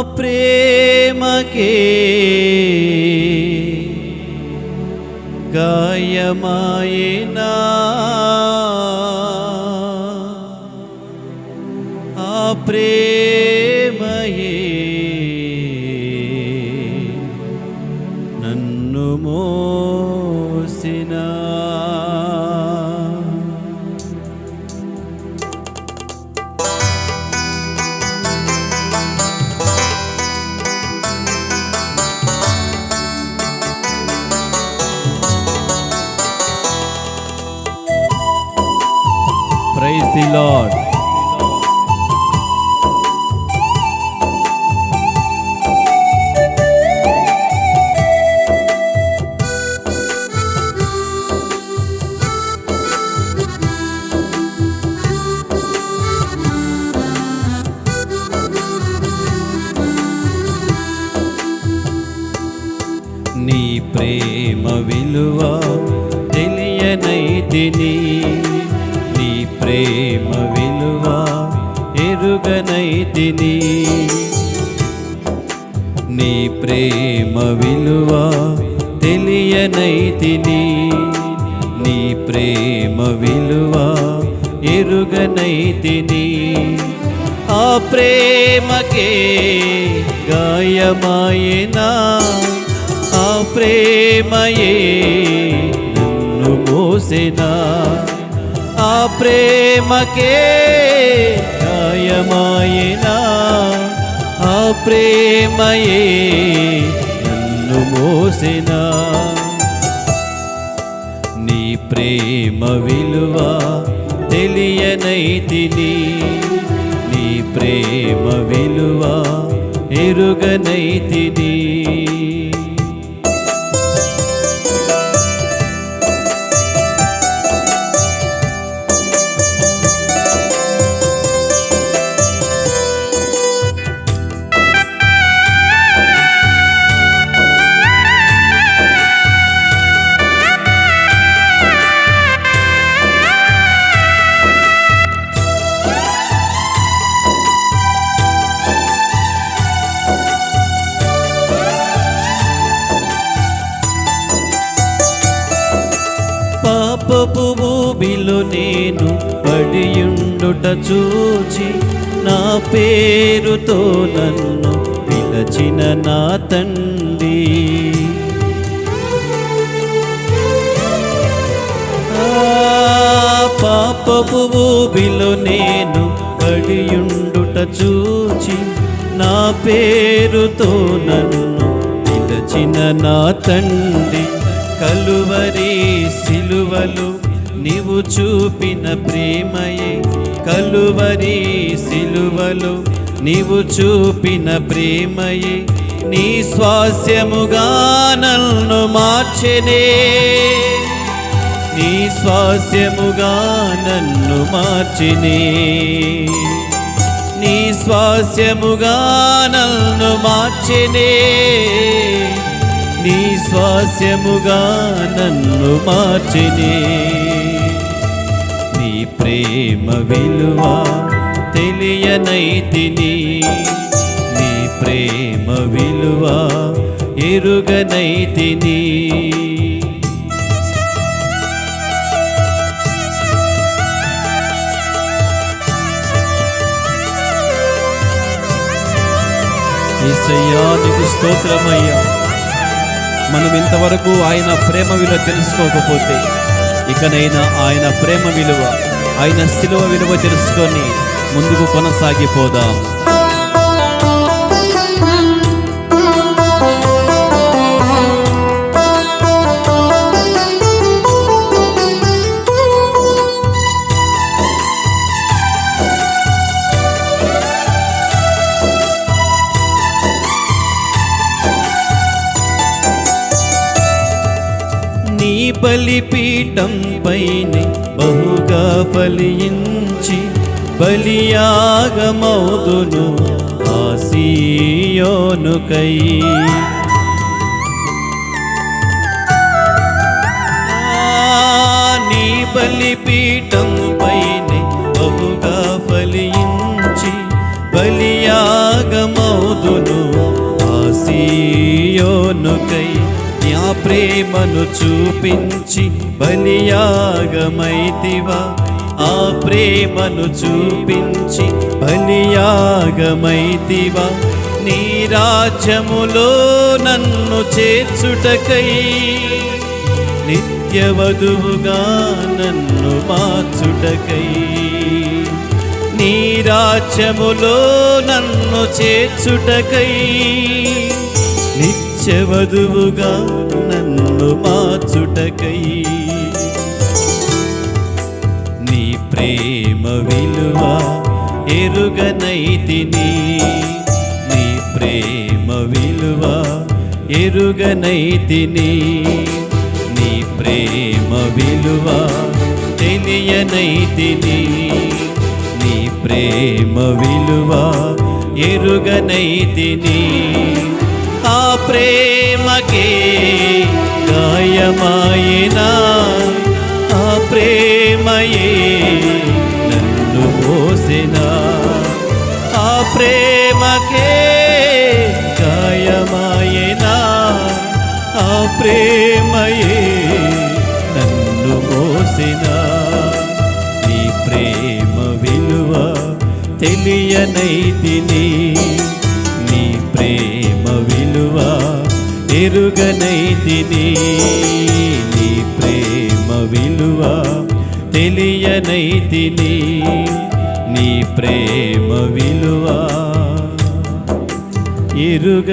ప్రేమకే గాయమాయేనా. ఆ ప్రేమయే the Lord. నీ ప్రేమ విలువ తెలియనైతిని ఎరుగనైతిని నీ ప్రేమ విలువ తెలియనైతిని నీ ప్రేమ విలువ ఎరుగనైతిని. ఆ ప్రేమకే గాయమాయనా? ఆ ప్రేమయే నన్ను మోసెనా? ఆ ప్రేమకే గాయమాయినా ఆ ప్రేమయే నన్ను మోసెనా? నీ ప్రేమ విలువ తెలియనైతిని నీ ప్రేమ విలువ ఎరుగనైతిని. ఊబిలో నేను పడియుండుట చూచి నా పేరుతో నన్ను పిలచిన నా తండ్రి. ఆ పాపపు ఊబిలో నేను పడియుండుట చూచి నా పేరుతో నన్ను పిలచిన నా తండ్రి. కలువరి సిలువలు నీవు చూపిన ప్రేమయే కలువరి సిలువలు. నీవు చూపిన ప్రేమయే నీ స్వాస్యముగా నన్ను మార్చెనే. నీ స్వాస్యముగా నన్ను మార్చినే. నీ స్వాస్యముగా నన్ను మార్చినే. నీ స్వాస్యముగా నన్ను మార్చినే. ప్రేమ విలువ తెలియనైతిని. నీ ప్రేమ విలువ ఎరుగనైతిని. ఏసయ్యా నీకు స్తోత్రమయ్యా. మనం ఇంతవరకు ఆయన ప్రేమ విలువ తెలుసుకోకపోతే ఇకనైనా ఆయన ప్రేమ విలువ ఆయన శిలువ విలువ తెలుసుకొని ముందుకు కొనసాగిపోదాం నీ బలిపీఠం పైనే బహుగా ఫలించి బలియాగమౌదును ఆసీయోనుకై. నీ బలిపీఠం పైన బహుగా ఫలించి బలియాగమౌదును ఆసీయోనుకై. ప్రేమను చూపించి బలియాగమైతివా. ఆ ప్రేమను చూపించి బలియాగమైతివా. నీ రాజ్యములో నన్ను చేర్చుటకై నిత్యవధువుగా నన్ను మార్చుటకై. నీ రాజ్యములో నన్ను చేర్చుటకై చెవదువుగా నన్ను మార్చుటకై. నీ ప్రేమ విలువ ఎరుగనైతిని నీ ప్రేమ విలువ ఎరుగనైతిని నీ ప్రేమ విలువ తెలియనైతిని నీ ప్రేమ విలువ ఎరుగనైతిని ఆ ప్రేమకే గాయమాయన? ఆ ప్రేమయే నన్ను పోసిన ఆ ప్రేమకే గాయమాయన? ఆ ప్రేమయే నన్ను పోసిన నీ ప్రేమ విలువ తెలియనైతిని నీ విలువ ఎరుగనైతిని నీ ప్రేమ విలువ తెలియనైతిని నీ ప్రేమ విలువ ఎరుగ